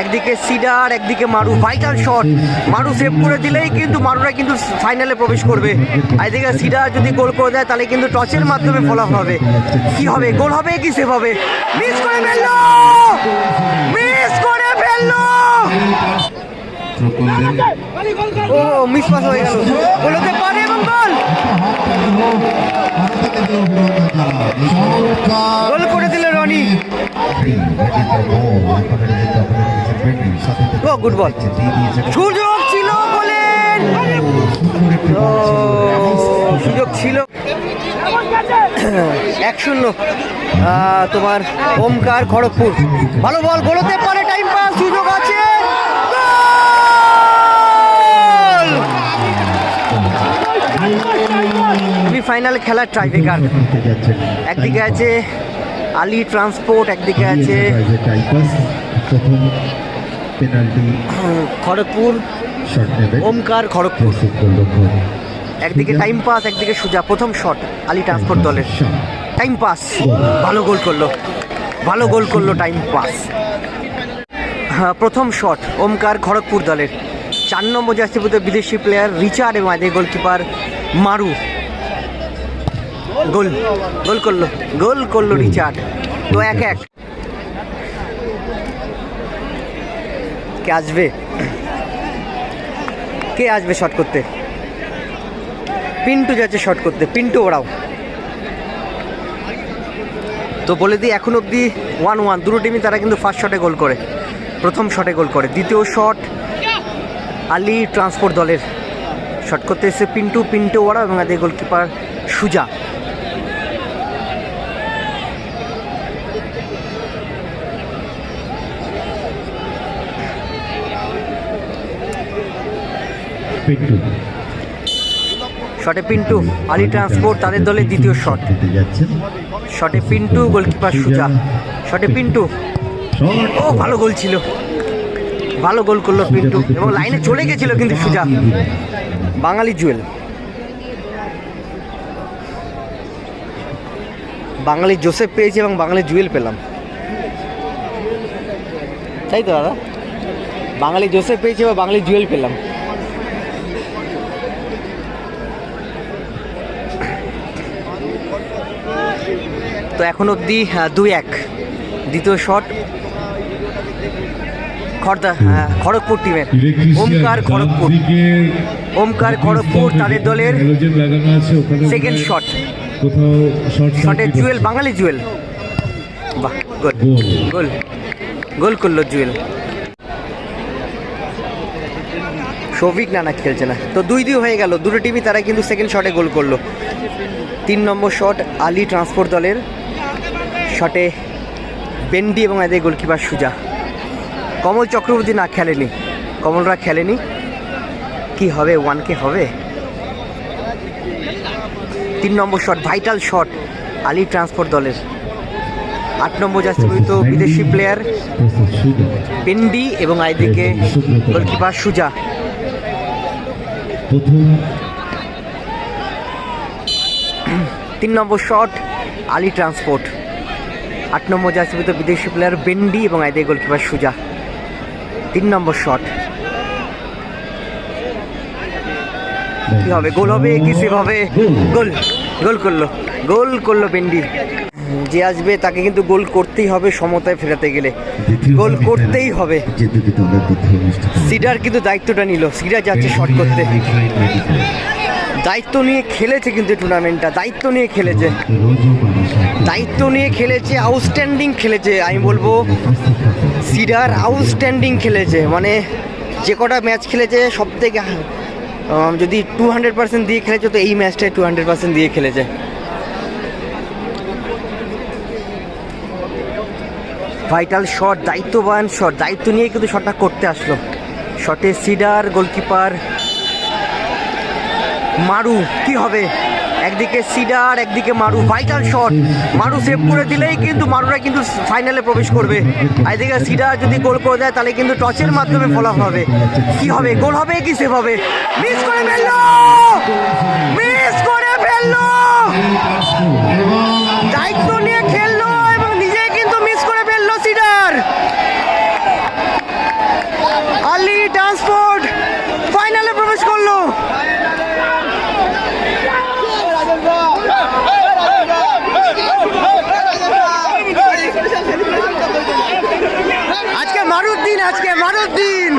একদিকে সিডার একদিকে মারু। ভাইটাল শট মারু সেভ করে দিলেই কিন্তু মারুরা কিন্তু ফাইনালে প্রবেশ করবে। এদিকে সিডার যদি গোল করে দেয়, তাহলে কিন্তু টচের মাধ্যমে ফলাফল হবে। কি হবে? গোল হবে কি সেভ হবে? মিস করে ফেলল! মিস করে ফেলল! ও মিস পাস হয়ে গেল। গোল পারে এবং গোল গোল করে দিল রনি। গুড বল সুযোগ ছিল বলেন সুযোগ ছিল। এক শূন্য তোমার ওমকার খড়গপুর। ভালো বল, গোলতে পারে টাইম পাস সুযোগ আছে। ফাইনাল খেলার ট্রাইবেকার একদিকে আছে আলী ট্রান্সপোর্ট একদিকে আছে পেনাল্টি খড়গপুর শট নেবে। ওমকার খড়গপুর। একদিকে টাইম পাস একদিকে সুজা। প্রথম শট আলী ট্রান্সপোর্ট দলের। টাইম পাস ভালো গোল করল। ভালো গোল করল টাইম পাস হ্যাঁ প্রথম শট ওমকার খড়গপুর দলের। চার নম্বর জার্সিপুতে বিদেশি প্লেয়ার রিচার্ড এবং আদের গোলকিপার মারু। গোল গোল করল। গোল করল রিচার্ড। তো এক এক। কে আসবে? কে আসবে শট করতে? পিন্টু যাচ্ছে শট করতে। পিন্টু, ওরাও। তো বলে দিই, এখন অবধি ওয়ান ওয়ান দুটো টিমই তারা কিন্তু ফার্স্ট শটে গোল করে। প্রথম শটে গোল করে। দ্বিতীয় শট আলী ট্রান্সপোর্ট দলের। শট করতে এসে পিন্টু পিন্টু ওরা এবং এদের গোলকিপার সুজা। পিন্টু। শটে পিন্টু আলী ট্রান্সপোর্ট তাদের দলের দ্বিতীয় শট শটে পিন্টু গোলকিপার সুজা। শটে পিন্টু। ও ভালো গোল ছিল। ভালো গোল করল পিন্টু। এবং লাইনে চলে গেছিল কিন্তু সুজা। বাঙালি জুয়েল। বাঙালি জোসেফ পেয়েছি এবং বাঙালি জুয়েল পেলাম। তাই তো দাদা? বাঙালি জোসেফ পেয়েছি এবং বাঙালি জুয়েল পেলাম। তো এখন অবধি দুই এক। দ্বিতীয় শট খড়দা হ্যাঁ, খড়গপুর টিমের ওমকার খড়গপুর। ওমকার খড়গপুর তাদের দলের সেকেন্ড শট শটে জুয়েল বাঙালি জুয়েল বাহ গোল। গোল। গোল। গোল করল জুয়েল সৌভিক নানা খেলছে না। তো দুই দুই হয়ে গেল। দুটো টিমই তারা কিন্তু সেকেন্ড শটে গোল করল। তিন নম্বর শট আলী ট্রান্সপোর্ট দলের। শটে বেন্ডি এবং এদের গোলকিপার সুজা। কমল চক্রবর্তী না খেলেনি। কমলরা খেলেনি। কি হবে? ওয়ানকে হবে? তিন নম্বর shot vital shot Ali transport দলের। আট নম্বর তো বিদেশি প্লেয়ার পেন্ডি এবং আইদিকে গোলকিপার সুজা প্রথম তিন নম্বর শট, আলী ট্রান্সপোর্ট। আট নম্বর যাচ্ছে তো বিদেশি প্লেয়ার বেন্ডি এবং আইদে গোলকিপার সুজা। তিন নম্বর শট। কি হবে? গোল হবে? কি হবে? গোল গোল করল। গোল করল বেন্ডি। যে আসবে তাকে কিন্তু গোল করতেই হবে সমতায় ফেরাতে গেলে। গোল করতেই হবে। সিডার কিন্তু দায়িত্বটা নিল। সিডার যাচ্ছে শট করতে। দায়িত্ব নিয়ে খেলেছে কিন্তু টুর্নামেন্টটা দায়িত্ব নিয়ে খেলেছে। দায়িত্ব নিয়ে খেলেছে আউটস্ট্যান্ডিং খেলেছে, আমি বলব, সিডার আউটস্ট্যান্ডিং খেলেছে। মানে যে কটা ম্যাচ খেলেছে সব থেকে যদি টু হান্ড্রেড পার্সেন্ট দিয়ে খেলেছে, তো এই ম্যাচটায় টু হান্ড্রেড পার্সেন্ট দিয়ে খেলেছে। ভাইটাল শট দায়িত্ববান শট দায়িত্ব নিয়ে কিন্তু শটটা করতে আসলো। শটে সিডার গোলকিপার মারু, কি হবে? একদিকে সিডার একদিকে মারু ভাইটাল শট মারু সেভ করে দিলেই কিন্তু মারুরা কিন্তু ফাইনালে প্রবেশ করবে। এদিকে সিডার যদি গোল করে দেয়, তাহলে কিন্তু টচের মাধ্যমে ফলাফল হবে। কি হবে? গোল হবে কি সেভ হবে? মিস করে ফেলল! মিস করে ফেলল! দায়িত্ব নিয়ে খেললো আজকে মারুর দিন আজকে মারুর দিন